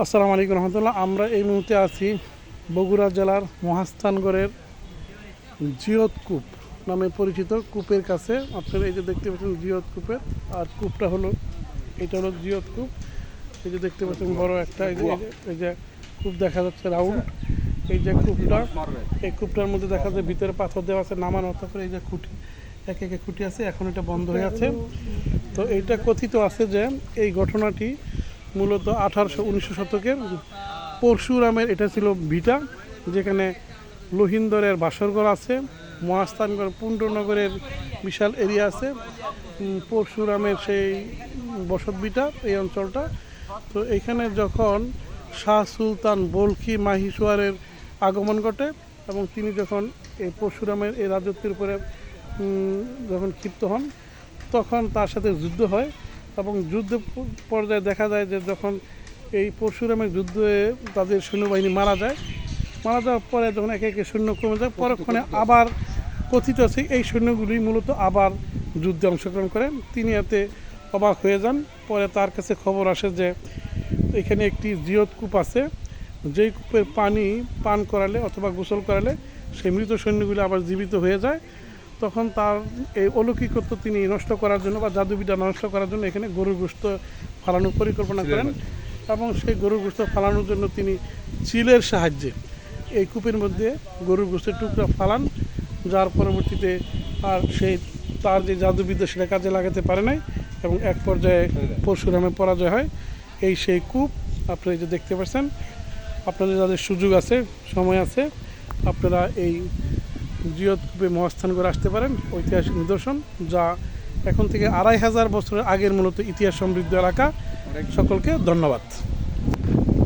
আসসালামু আলাইকুম রহমতুল্লাহ। আমরা এই মুহূর্তে আছি বগুড়া জেলার মহাস্থানগড়ের জিয়ত কূপ নামে পরিচিত কূপের কাছে। আপনারা এই যে দেখতে পাচ্ছেন জিয়ত কূপের, আর কূপটা হলো, এটা হলো জিয়ত কূপ। এই যে দেখতে পাচ্ছেন বড় একটা, এই যে, এই যে- এই যে কূপ দেখা যাচ্ছে রাউন্ড। এই যে কূপটা, এই কূপটার মধ্যে দেখা যায় ভিতরে পাথর দেওয়া আছে, নামানো, তারপরে এই যে খুঁটি, এক একে খুঁটি আছে, এখন এটা বন্ধ হয়ে আছে। তো এইটা কথিত আছে যে, এই ঘটনাটি মূলত আঠারোশো উনিশশো শতকের পরশুরামের এটা ছিল ভিটা, যেখানে লোহিন্দরের বাসরঘর আছে মহাস্থানগড় পুণ্ডনগরের বিশাল এরিয়া আছে। পরশুরামের সেই বসত ভিটা, এই অঞ্চলটা। তো এখানে যখন শাহ সুলতান বলখি মাহিসোয়ারের আগমন ঘটে এবং তিনি যখন এই পরশুরামের এই রাজত্বের উপরে যখন ক্ষিপ্ত হন, তখন তার সাথে যুদ্ধ হয়। এবং যুদ্ধ পর্যায়ে দেখা যায় যে যখন এই পরশুরামের যুদ্ধে তাদের সৈন্যবাহিনী মারা যায়, মারা যাওয়ার পরে যখন একে একে সৈন্য কমে যায়, পরক্ষণে আবার কথিত আছে এই সৈন্যগুলি মূলত আবার যুদ্ধে অংশগ্রহণ করেন তিনি এতে অবাক হয়ে যান। পরে তার কাছে খবর আসে যে এখানে একটি জিয়ত কূপ আছে, যেই কূপের পানি পান করালে অথবা গোসল করালে সেই মৃত সৈন্যগুলি আবার জীবিত হয়ে যায়। তখন তার এই অলৌকিকত্ব তিনি নষ্ট করার জন্য বা জাদুবিদ্যা নষ্ট করার জন্য এখানে গরুর গোস্ত ফালানোর পরিকল্পনা করেন এবং সেই গরুর গোস্ত ফালানোর জন্য তিনি চিলের সাহায্যে এই কূপের মধ্যে গরুর গোস্তের টুকরা ফালান যার পরবর্তীতে আর সেই তার যে জাদুবিদ্যা সেটা কাজে লাগাতে পারে নাই এবং এক পর্যায়ে পরশুরামে পরাজয় হয়। এই সেই কূপ আপনারা এই যে দেখতে পাচ্ছেন আপনাদের যাদের সুযোগ আছে সময় আছে আপনারা এই জিয়ত কূপে মহাস্থান করে আসতে পারেন, ঐতিহাসিক নিদর্শন, যা এখন থেকে আড়াই হাজার বছরের আগের মূলত ইতিহাস সমৃদ্ধ এলাকা। সকলকে ধন্যবাদ।